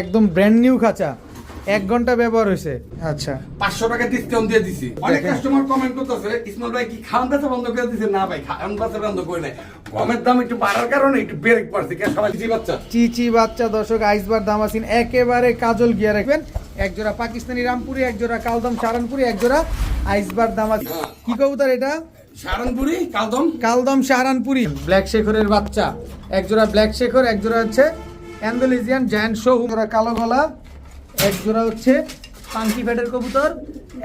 একদম brand new খাঁচা। এক ঘণ্টা ব্যবহার হয়েছে। আচ্ছা। পাঁচশো টাকা ডিসকাউন্ট দিয়ে দিছি। অনেক কাস্টমার কমেন্ট করতেছে ইসমাইল ভাই কি খাওয়ান বন্ধ করে দিছে? না ভাই খাওয়ান বন্ধ করে নাই। গমের দাম একটু বাড়ার কারণে একটু ব্রেক পড়ছে। কে সবাই জি বাচ্চা চিচি বাচ্চা দর্শক আইসবার দামাসিন। একেবারে কাজল গিয়া রাখবেন। এক জোড়া পাকিস্তানি রামপুরি এক জোড়া কালদম সারানপুরি এক জোড়া আইসবার দামাসিন। হ্যাঁ। কি কবুতর এটা? সারানপুরি কালদম? কালদম সাহারানপুরি ব্ল্যাক শেখরের বাচ্চা। এক জোড়া ব্ল্যাক শেখর এক জোড়া হচ্ছে অ্যান্ডোলিজিয়ান জায়ান্ট শো জোড়া কালো গলা এক জোড়া হচ্ছে পাঙ্কি ফ্যাটের কবুতর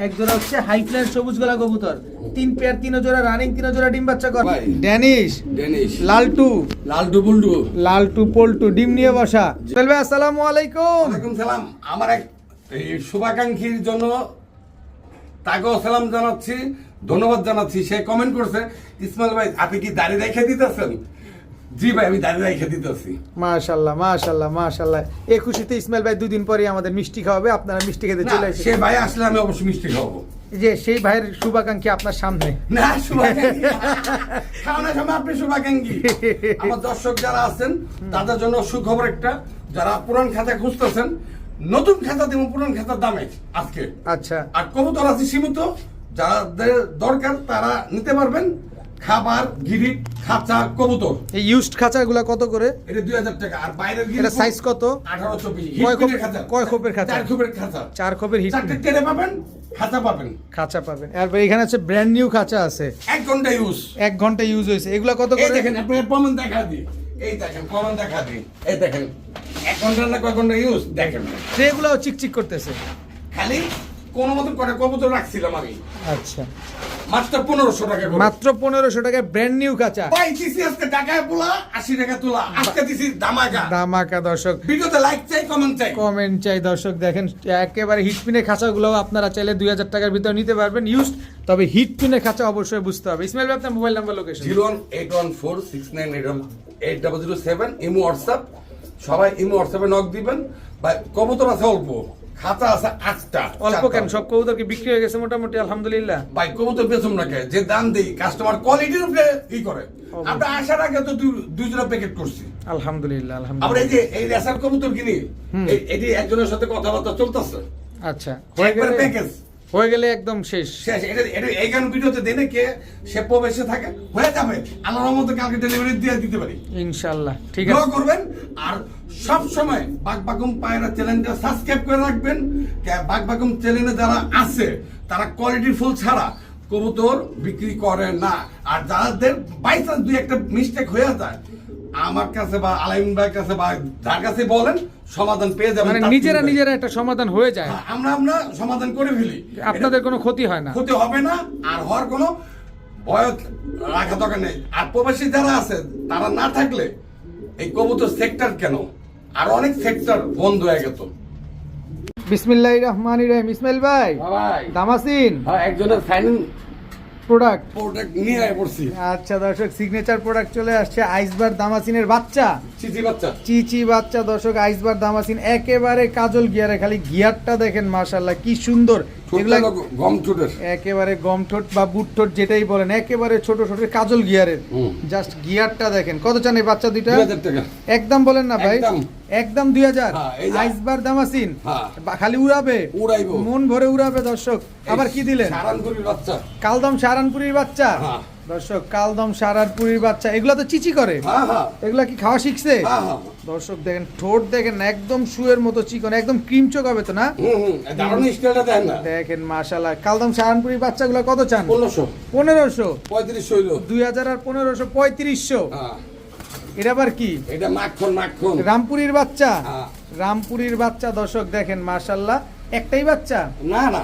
এক জোড়া হচ্ছে হাই ফ্লাইট সবুজ গলা কবুতর। তিন পেয়ার তিন জোড়া রানিং তিন জোড়া ডিম বাচ্চা কর। ড্যানিশ ডেনিশ লালটু। লাল ডুবুলডু লালটু পল্টু ডিম নিয়ে বসা। চলবে আসসালামু আলাইকুম। ওয়ালাইকুম সালাম। আমার এক এই শুভাকাঙ্ক্ষীর জন্য তাকেও সালাম জানাচ্ছি ধন্যবাদ জানাচ্ছি। সে কমেন্ট করছে ইসমাইল ভাই আপনি কি দাড়ি রেখে দিতেছেন? জি ভাই আমি রেখে দিতেছি। মাশাল্লাহ মাশাল্লাহ মাশাল্লাহ। এই খুশিতে ইসমাইল ভাই দুদিন পরে আমাদের মিষ্টি খাওয়াবে আপনারা মিষ্টি খেতে চলে সে ভাই আসলে আমি অবশ্যই মিষ্টি খাওয়াবো। যে সেই ভাইয়ের শুভাকাঙ্ক্ষী আপনার সামনে। না শুভাকাঙ্ক্ষী খাওয়ানোর সময় আপনি শুভাকাঙ্ক্ষী। আমার দর্শক যারা আছেন তাদের জন্য সুখবর একটা যারা পুরান খাতা খুঁজতেছেন নতুন খাতা দিব পুরান খাতার দামে আজকে। আচ্ছা। আর কবুতর আছে সীমিত যাদের দরকার তারা নিতে পারবেন। খাবার গিরিট খাঁচা কবুতর। এই ইউজড খাঁচাগুলো কত করে? এটা দুই হাজার টাকা। আর বাইরের এটা size কত? কয় হিটপিনের খোপ- খাঁচা। কয় খোপের খাঁচা? চার খোপের খাঁচা। চার খোপের হিট চারটে পাবেন খাঁচা পাবেন। খাঁচা পাবেন। এরপর এখানে আছে ব্র্যান্ড নিউ খাঁচা আছে। এক ঘণ্টা ইউজ এক ঘণ্টা ইউজ হয়েছে। এগুলো কত করে? দেখেন আপনার প্রমাণ দেখা দিই। এই দেখেন প্রমাণ দেখা দিই। এই দেখেন এক ঘণ্টা না কয় ঘণ্টা ইউজ দেখেন। চিকচিক করতেছে। খালি কোনো মতন করে কবুতর রাখছিলাম আমি। আচ্ছা। মাত্র পনেরোশো টাকা মাত্র ব্র্যান্ড নিউ খাঁচা ভাই দিছি আজকে টাকায় পোলা আশি টাকা তোলা। আজকে দিছি দামাকা দামাকা দর্শক। ভিডিওতে লাইক চাই কমেন্ট চাই। কমেন্ট চাই দর্শক দেখেন একেবারে হিটপিনের খাঁচাগুলো আপনারা চাইলে দুই হাজার টাকার ভিতরে নিতে পারবেন ইউজ তবে হিটপিনের খাঁচা অবশ্যই বুঝতে হবে। ইসমাইল ভাই আপনার mobile number location zero one eight one four six nine eight one eight double zero seven imo WhatsApp. সবাই ইমো হোয়াটসঅ্যাপে নক দিবেন। বা কবুতর আছে অল্প। খাতা আছে আটটা অল্প কেন? সব কবুতর কি বিক্রি হয়ে গেছে মোটামুটি আলহামদুলিল্লাহ। ভাই কবুতর বেচুম না কে? যে দাম দেই কাস্টমার কোয়ালিটির উপরে কি করে। আমরা আসার আগে তো দুই- দুই প্যাকেট করছি। আলহামদুলিল্লাহ আমরা এই যে এই রেসার কবুতর কিনি এটি একজনের সাথে কথাবার্তা চলতেছে। আচ্ছা হয়ে গেলে প্যাকেজ হয়ে গেলে একদম শেষ। শেষ এটা এটা এই গান ভিডিওতে দেনে কে সে প্রবেশে থাকে হয়ে যাবে। আল্লাহর মতো কালকে ডেলিভারি দিয়ে দিতে পারি। ইনশাল্লাহ ঠিক আছে। করবেন আর সব সময় বাগবাগুম পায়রা চ্যানেলটা সাবস্ক্রাইব করে রাখবেন। বাগবাগুম চ্যানেলে যারা আছে তারা কোয়ালিটি ফুল ছাড়া কবুতর বিক্রি করে না। আর যাদের বাই চান্স দুই একটা মিস্টেক হয়ে যায় আমার কাছে বা আলাইম ভাইয়ের কাছে বা যার কাছে বলেন সমাধান পেয়ে যাবেন মানে নিজেরা নিজেরা একটা সমাধান হয়ে যায়। হ্যাঁ, আমরা আমরা সমাধান করে ফেলি। আপনাদের কোনো ক্ষতি হয় না। ক্ষতি হবে না আর হওয়ার কোনো ভয় রাখা দরকার নেই। আর প্রবাসী যারা আছে তারা না থাকলে এই কবুতর সেক্টর কেন? আর অনেক সেক্টর বন্ধ হয়ে গেত। বিসমিল্লাহ রহমান রহিম। ইসমাইল ভাই ভাই। দামাসিন। হ্যাঁ একজনের ফাইনাল প্রোডাক্ট প্রোডাক্ট নিয়ে আয় পড়ছি। আচ্ছা দর্শক সিগনেচার প্রোডাক্ট চলে আসছে আইসবার দামাসিনের বাচ্চা। চিচি বাচ্চা। চিচি বাচ্চা দর্শক আইসবার দামাসিন একেবারে কাজল গিয়ারে খালি গিয়ারটা দেখেন মাশাল্লাহ কি সুন্দর। এগুলা গম ঠোঁটের। একেবারে গম ঠোঁট বা বুট ঠোঁট যেটাই বলেন একেবারে ছোট ছোট কাজল গিয়ারের। জাস্ট গিয়ারটা দেখেন। কত চান এই বাচ্চা দুইটা? একদম বলেন না ভাই। একদম। দুই হাজার। হ্যাঁ, আইসবার দামাসিন। হ্যাঁ। খালি উড়াবে। উড়াইবো। মন ভরে উড়াবে দর্শক। আবার কি দিলেন? বাচ্চা। কালদম সারানপুরির বাচ্চা। হ্যাঁ। দর্শক কালদম সারানপুরির বাচ্চা। এগুলা তো চিচি করে। এগুলা কি খাওয়া শিখছে? দর্শক দেখেন ঠোঁট দেখেন একদম শুয়ের মতো চিকন একদম ক্রিম চোখ হবে তো না? দেখেন মাশাল্লাহ কালদম সারানপুরির বাচ্চাগুলো কত চান? পনেরোশো। পনেরোশো। পঁয়ত্রিশশো দুই হাজার আর পনেরোশো পঁয়ত্রিশশো। এটা আবার কি? এটা মাখন মাখন। রামপুরির বাচ্চা? হ্যাঁ। রামপুরির বাচ্চা দর্শক দেখেন মাশাল্লাহ একটাই বাচ্চা? না না।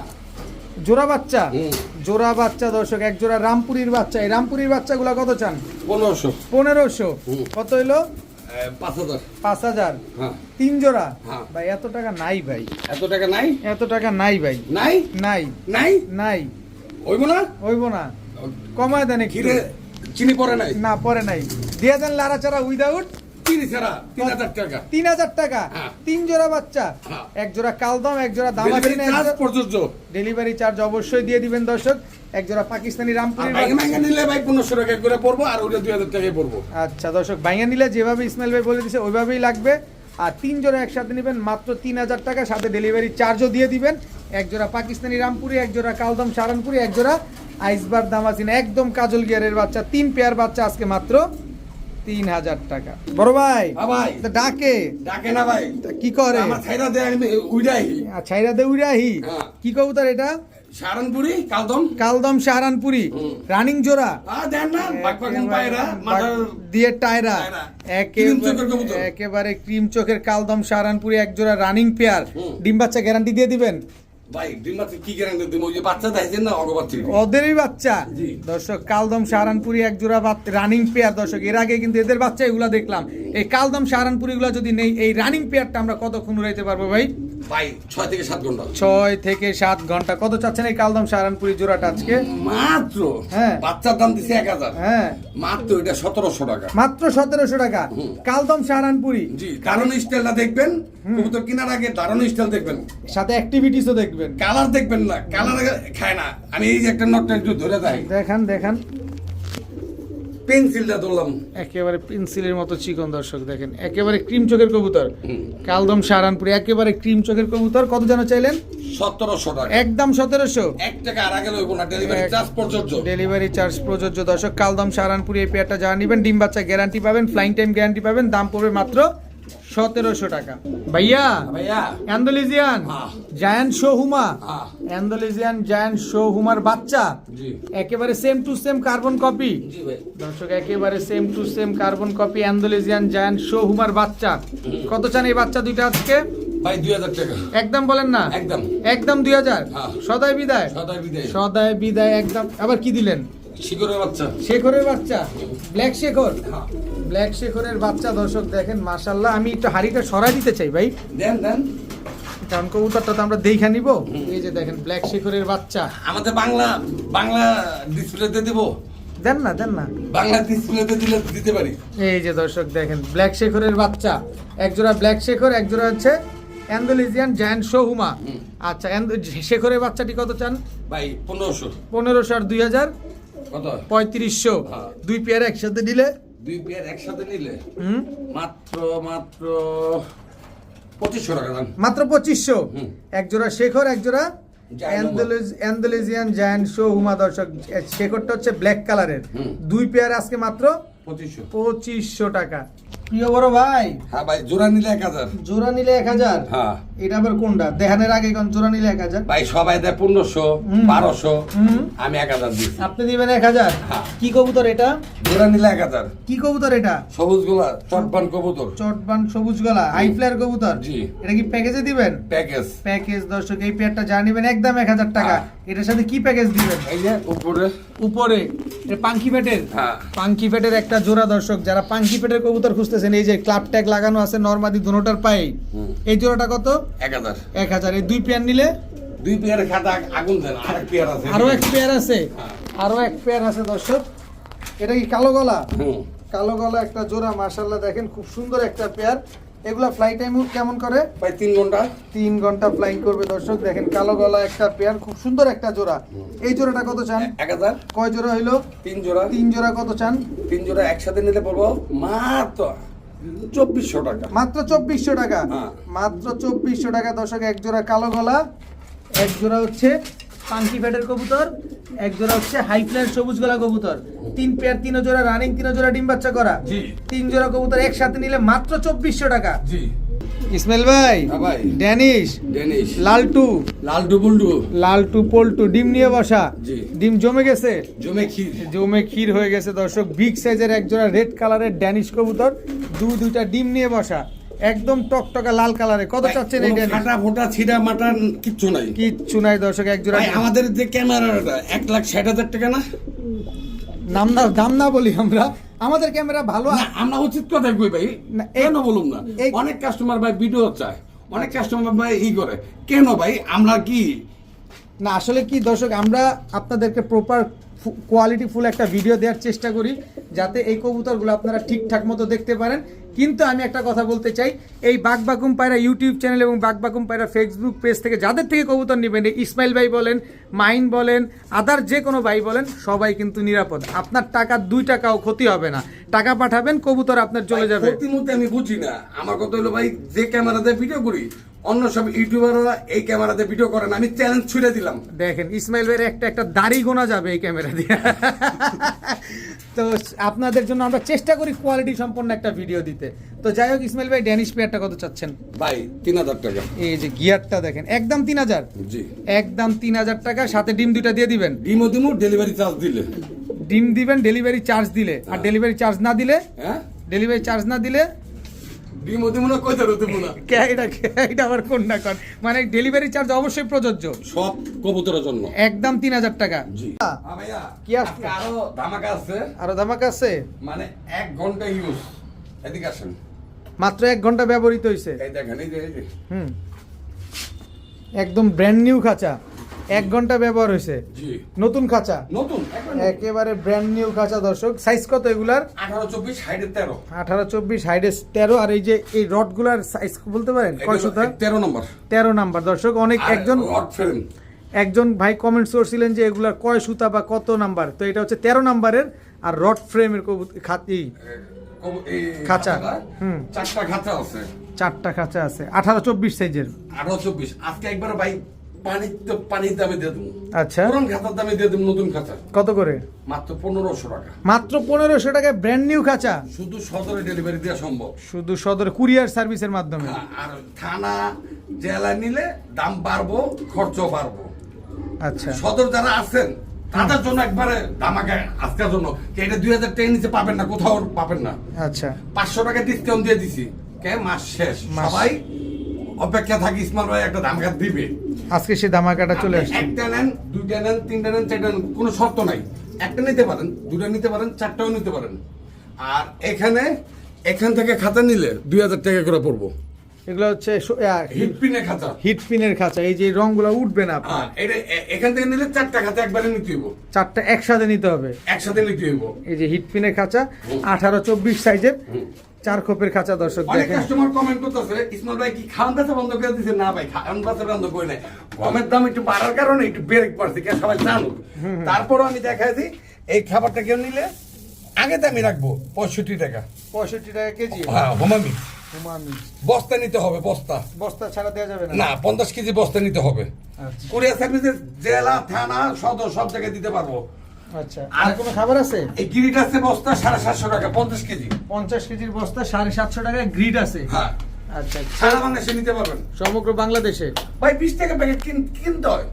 জোড়া বাচ্চা? জোড়া বাচ্চা দর্শক এক জোড়া রামপুরির বাচ্চা। এই রামপুরির বাচ্চাগুলো কত চান? পনেরোশো। পনেরোশো। কত হইল? পাঁচ হাজার। হ্যাঁ। তিন জোড়া? হ্যাঁ। ভাই এত টাকা নাই ভাই। এত টাকা নাই? এত টাকা নাই ভাই। নাই? নাই। নাই? নাই। হইব না? হইব না। কমায় দেন ঘিরে চিনি পরে নাই? না পরে নাই। দিয়ে দেন লাড়াচাড়া উইদাউট চিনি ছাড়া তিন হাজার টাকা। তিন হাজার টাকা। হ্যাঁ। তিন জোড়া বাচ্চা। হ্যাঁ। এক জোড়া কালদম এক জোড়া ডেলিভারি প্রযোজ্য। ডেলিভারি চার্জ অবশ্যই দিয়ে দিবেন দর্শক। এক জোড়া পাকিস্তানি নিলে ভাই পনেরোশো টাকা করে পড়ব আর ওটা দুই হাজার টাকায় পড়ব আচ্ছা দর্শক নিলে যেভাবে ইসমাইল ভাই বলে দিছে ওইভাবেই লাগবে। আর তিন জোড়া একসাথে নেবেন মাত্র তিন হাজার টাকা সাথে ডেলিভারি চার্জও দিয়ে দিবেন। এক জোড়া পাকিস্তানি রামপুরি এক জোড়া কালদম সারানপুরি এক জোড়া আইসবার দামাসিন একদম কাজল গিয়ারের বাচ্চা তিন পেয়ার বাচ্চা আজকে মাত্র তিন হাজার টাকা। বড় ভাই হ্যাঁ ভাই। ডাকে। ডাকে না ভাই। কি করে? ছাইরা দেয় আমি ছাইরা দে উড়াহি হ্যাঁ। কি কবুতর এটা? কালদম। কালদম সাহারানপুরি। রানিং জোড়া? দিয়ে টায়রা। একেবারে ক্রিম চোখের কালদম সাহারানপুরি এক জোড়া রানিং পেয়ার। ডিম বাচ্চা গ্যারান্টি দিয়ে দিবেন? ভাই ডিম মাছ কি গ্যারান্টি দিব? যে বাচ্চা দেখছেন না অগবাচ্চা ওদেরই বাচ্চা। দর্শক কালদম সাহারানপুরি এক জোড়া রানিং পেয়ার দর্শক এর আগে কিন্তু এদের বাচ্চা এগুলা দেখলাম। এই কালদম যদি নেই এই রানিং পেয়ারটা আমরা কতক্ষণ রাইতে পারব ভাই? ভাই ছয় থেকে সাত ঘণ্টা। ছয় থেকে সাত ঘণ্টা। কত চাচ্ছেন এই কালদম সাহারানপুরি জোড়াটা আজকে? মাত্র? হ্যাঁ। বাচ্চার দাম দিছে এক হাজার। হ্যাঁ। মাত্র এটা সতেরোশো টাকা। মাত্র সতেরোশো টাকা। কালদম সাহারানপুরি। জি দারুণ স্টাইলটা দেখবেন। কবুতর কেনার আগে দারুণ স্টাইল দেখবেন। সাথে অ্যাক্টিভিটিসও দেখবেন। কালার দেখবেন না। কালার খায় না। আমি এই যে একটা নটটা একটু ধরে যাই দেখান দেখান। পেন্সিলটা ধরলাম। একেবারে পেন্সিলের মতো চিকন দর্শক দেখেন একেবারে ক্রিম চোখের কবুতর। কালদম একেবারে ক্রিম চোখের কবুতর কত যেন চাইলেন? সতেরোশো টাকা। একদম সতেরোশো। এক টাকা আর আগে লইব না ডেলিভারি চার্জ প্রযোজ্য। ডেলিভারি চার্জ প্রযোজ্য দর্শক কালদম সারানপুরে এই পেয়ারটা যা নেবেন ডিম বাচ্চা গ্যারান্টি পাবেন ফ্লাইং টাইম গ্যারান্টি পাবেন দাম পড়বে মাত্র সতেরোশো টাকা। ভাইয়া ভাইয়া। অ্যান্ডোলিজিয়ান। জায়ান্ট শো হুমা। অ্যান্ডোলিজিয়ান জায়ান্ট শো হুমার বাচ্চা। একেবারে same to same carbon copy দর্শক একেবারে same to same carbon copy Andalusian giant show homer বাচ্চা। কত চান এই বাচ্চা দুইটা আজকে? ভাই টাকা। একদম বলেন না? একদম। একদম দুই হাজার। সদাই বিদায়। সদায় বিদায়। সদাই বিদায় একদম। আবার কি দিলেন? বাচ্চা। শেখরের বাচ্চা ব্ল্যাক শেখর। ব্ল্যাক শেখরের বাচ্চা দর্শক দেখেন মাশাল্লাহ আমি একটু হাড়িটা সরাই দিতে চাই ভাই। দেন দেন। কারণ কবুতরটা তো আমরা দেখা নিব। এই যে দেখেন ব্ল্যাক শেখরের বাচ্চা। আমাদের বাংলা বাংলা ডিসপ্লেতে দেব। দেন না দেন না। বাংলা ডিসপ্লেতে দিলে দিতে পারি। এই যে দর্শক দেখেন ব্ল্যাক শেখরের বাচ্চা। একজোড়া ব্ল্যাক শেখর একজোড়া হচ্ছে অ্যান্ডোলিজিয়ান জায়ান্ট শোহুমা হুম। আচ্ছা শেখরের বাচ্চাটি কত চান? ভাই পনেরোশো। পনেরোশো আর দুই হাজার। কত? পঁয়ত্রিশশো। হ্যাঁ। দুই পেয়ার একসাথে দিলে দুই পেয়ার একসাথে নিলে? মাত্র মাত্র পঁচিশশো টাকা দাম। মাত্র পঁচিশশো। এক জোড়া শেখর এক জোড়া অ্যান্ডোলিজিয়ান জায়ান্ট শো হুমা দর্শক। শেখরটা হচ্ছে ব্ল্যাক কালারের। দুই পেয়ার আজকে মাত্র পঁচিশশো। পঁচিশশো টাকা। প্রিয় বড় ভাই? হ্যাঁ ভাই জোড়া নিলে এক হাজার। জোড়া নিলে এক হাজার? হ্যাঁ। এটা আবার কোনটা? দেখানের আগে কোন জোড়া নিলে এক হাজার? ভাই সবাই দেয় পনেরোশো বারোশো। আমি এক হাজার দিচ্ছি আপনি দিবেন এক হাজার? হ্যাঁ। কি কবুতর এটা? জোড়া নিলে এক হাজার। কি কবুতর এটা? সবুজ গোলা চটবান কবুতর। চটবান সবুজ গলা হাই ফ্লায়ার কবুতর? জি। এটা কি প্যাকেজে দিবেন? প্যাকেজ প্যাকেজ দর্শক এই পেয়ারটা যা নেবেন একদম এক হাজার টাকা। হ্যাঁ। এটার সাথে কি প্যাকেজ দিবেন? এই যে উপরে। উপরে। পাঙ্কি পেটের? হ্যাঁ। পাঙ্কি পেটের একটা জোড়া দর্শক যারা পাঙ্কি পেটের কবুতর খুঁজতেছেন এই যে ক্লাব ট্যাগ লাগানো আছে নর্মাদি দুটোটার পায়ে এই জোড়াটা কত? এক হাজার। এক হাজার। এই দুই পেয়ার নিলে? দুই পেয়ারের খাতা আগুন দেন আর এক পেয়ার আছে। আরও এক পেয়ার আছে। আরও এক পেয়ার আছে দর্শক। এটা কি কালো গলা? কালো গলা একটা জোড়া মার্শাল্লাহ দেখেন খুব সুন্দর একটা পেয়ার এগুলা ফ্লাই টাইম কেমন করে? ভাই তিন ঘণ্টা। তিন ঘণ্টা ফ্লাইং করবে দর্শক। দেখেন কালো গলা একটা পেয়ার খুব সুন্দর একটা জোড়া। এই জোড়াটা কত চান? এক হাজার। কয় জোড়া হইল? তিন জোড়া। তিন জোড়া কত চান? তিন জোড়া একসাথে নিলে পড়ব মাত্র চব্বিশশো টাকা। মাত্র চব্বিশশো টাকা? হ্যাঁ। মাত্র চব্বিশশো টাকা দর্শক এক জোড়া কালো গলা এক জোড়া হচ্ছে পাঙ্কি ফ্যাটের কবুতর এক জোড়া হচ্ছে হাই সবুজ গলা কবুতর। তিন পেয়ার তিন জোড়া রানিং তিন জোড়া ডিম বাচ্চা করা। তিন জোড়া কবুতর একসাথে নিলে মাত্র চব্বিশশো টাকা। জি। ইসমাইল ভাই হ্যাঁ ভাই। ড্যানিশ ডেনিশ লালটু লাল ডুবুলডু লালটু পল্টু ডিম নিয়ে বসা। ডিম জমে গেছে? জমে ক্ষীর। জমে ক্ষীর হয়ে গেছে দর্শক। বিগ সাইজের এক জোড়া রেড কালারের ড্যানিশ কবুতর দু দুইটা ডিম নিয়ে বসা। একদম টকটকা লাল কালারে কত চাচ্ছেন এই ড্যানিশ? ফাটা ফোটা ছিটা মাটা কিচ্ছু নাই। কিচ্ছু নাই দর্শক এক জোড়া ভাই আমাদের যে ক্যামেরাটা এক লাখ ষাট হাজার টাকা না? নাম না দাম না বলি আমরা। আমাদের ক্যামেরা ভালো আমরা উচিত কথা কই ভাই? কেন বলুম না? অনেক কাস্টমার ভাই ভিডিও চায় অনেক কাস্টমার ভাই ই করে। কেন ভাই? আমরা কি? না আসলে কি দর্শক আমরা আপনাদেরকে প্রপার কোয়ালিটি ফুল একটা ভিডিও দেওয়ার চেষ্টা করি যাতে এই কবুতরগুলো আপনারা ঠিকঠাক মতো দেখতে পারেন। কিন্তু আমি একটা কথা বলতে চাই এই বাগবাকুম পায়রা ইউটিউব চ্যানেল এবং বাগবাকুম পায়রা ফেসবুক পেজ থেকে যাদের থেকে কবুতর নেবেন ইসমাইল ভাই বলেন মাইন বলেন আদার যে কোনো ভাই বলেন সবাই কিন্তু নিরাপদ। আপনার টাকা দুই টাকাও ক্ষতি হবে না। টাকা পাঠাবেন কবুতর আপনার চলে যাবে। আমি বুঝি না। আমার কথা হলো ভাই যে ক্যামেরাতে ভিডিও করি অন্য সব ইউটিউবাররা এই ক্যামেরাতে ভিডিও করেন আমি চ্যালেঞ্জ ছুড়ে দিলাম। দেখেন ইসমাইল ভাইয়ের একটা একটা দাড়ি গোনা যাবে এই ক্যামেরা দিয়ে। তো আপনাদের জন্য আমরা চেষ্টা করি কোয়ালিটি সম্পন্ন একটা ভিডিও দিতে। তো যাই হোক ইসমাইল ভাই ড্যানিশ পেয়ারটা কত চাচ্ছেন? ভাই তিন হাজার টাকা। এই যে গিয়ারটা দেখেন একদম তিন হাজার? জি। একদম তিন হাজার টাকা সাথে ডিম দুইটা দিয়ে দিবেন? ডিমো দিমো ডেলিভারি চার্জ দিলে। ডিম দিবেন ডেলিভারি চার্জ দিলে। আর ডেলিভারি চার্জ না দিলে? হ্যাঁ। ডেলিভারি চার্জ না দিলে ডিমো দিমো না কইতে কে- এটা এটা আবার মানে ডেলিভারি চার্জ অবশ্যই প্রযোজ্য। সব কবুতরের জন্য। একদম তিন হাজার টাকা। জি। হ্যাঁ ভাইয়া। কি আসছে? আরও ধামাকা আছে? আরও ধামাকা আছে? মানে এক ঘণ্টা ইউজ এদিকে আসেন। মাত্র এক ঘণ্টা ব্যবহৃত হয়েছে এই দেখেন এই যে হুম। একদম ব্র্যান্ড নিউ খাঁচা। এক ঘণ্টা ব্যবহার হয়েছে। নতুন খাঁচা? নতুন একেবারে ব্র্যান্ড নিউ খাঁচা দর্শক। সাইজ কত এগুলার? আঠারো চব্বিশ হাইডে তেরো। আঠারো চব্বিশ হাইডেস তেরো। আর এই যে এই রডগুলার সাইজ বলতে পারেন? কয় সুতা তেরো নম্বর তেরো নাম্বার দর্শক অনেক একজন রড ফ্রেম একজন ভাই কমেন্টস করছিলেন যে এগুলার কয় সুতা বা কত নাম্বার তো এটা হচ্ছে তেরো নাম্বারের আর রড ফ্রেমের খাতি খাঁচা। হুম। চারটা খাঁচা আছে। চারটা খাঁচা আছে। আঠারো চব্বিশ সাইজের আঠারো চব্বিশ। আজকে একবার ভাই পানি তো পানির দামে দিয়ে দেবো। আচ্ছা। পুরান খাতার দামে দিয়ে দেবো নতুন খাতা কত করে? মাত্র পনেরোশো টাকা। মাত্র পনেরোশো টাকায় ব্র্যান্ড নিউ খাঁচা? শুধু সদরে ডেলিভারি দেওয়া সম্ভব। শুধু সদর কুরিয়ার সার্ভিসের মাধ্যমে? হ্যাঁ, আর থানা জেলা নিলে দাম বাড়বো খরচ বাড়বো। আচ্ছা। সদর যারা আছেন তাদের জন্য একবারে আজকের জন্য। এটা দুই হাজার নিচে পাবেন না কোথাও পাবেন না। আচ্ছা। পাঁচশো টাকা ডিসকাউন্ট দিয়ে দিছি। কে? মাস শেষ। সবাই অপেক্ষা থাকি ইসমাল ভাই একটা ধামাকা দিবে। আজকে সে ধামাকাটা চলে আসছে। একটা নেন দুইটা নেন তিনটা নেন চারটা নেন কোনো শর্ত নাই। একটা নিতে পারেন দুটা নিতে পারেন চারটাও নিতে পারেন। আর এখানে এখান থেকে খাতা নিলে দুই হাজার টাকা করে পড়ব। এগুলো হচ্ছে হিট পিনে খাতা হিট পিনের খাঁচা এই যে রংগুলো উঠবে না আপনার। এটা এখান থেকে নিলে চারটা খাতা একবারে নিতে হইব। চারটা একসাথে নিতে হবে। একসাথে নিতে হইব। এই যে হিটপিনের খাঁচা আঠারো চব্বিশ সাইজের। চার খোপের খাঁচা দর্শক অনেক কাস্টমার কমেন্ট করতেছে ইসমাল ভাই কি খাওয়ান বেচা বন্ধ করে দিছে না ভাই খাওয়ান বেচা বন্ধ করে নাই। গমের দাম একটু বাড়ার কারণে একটু ব্রেক পড়ছে কে সবাই জানুক। তারপরও আমি দেখাই দিই এই খাবারটা কেউ নিলে আগে দামি রাখব পঁয়ষট্টি টাকা। পঁয়ষট্টি টাকা কেজি? হ্যাঁ হোমামি বস্তা নিতে হবে বস্তা। বস্তা ছাড়া দেওয়া যাবে না? না পঞ্চাশ কেজি বস্তা নিতে হবে। আচ্ছা। কুরিয়ার সার্ভিসে জেলা থানা সদর সব জায়গায় দিতে পারব। আচ্ছা আর কোনো খাবার আছে? এই গ্রিড আছে বস্তা সাড়ে সাতশো টাকা পঞ্চাশ কেজি। পঞ্চাশ কেজির বস্তা সাড়ে সাতশো টাকা গ্রিড আছে? হ্যাঁ। আচ্ছা সারা বাংলাদেশে নিতে পারবেন। সমগ্র বাংলাদেশে? ভাই বিশ টাকা প্যাকেট কিনতে হয়।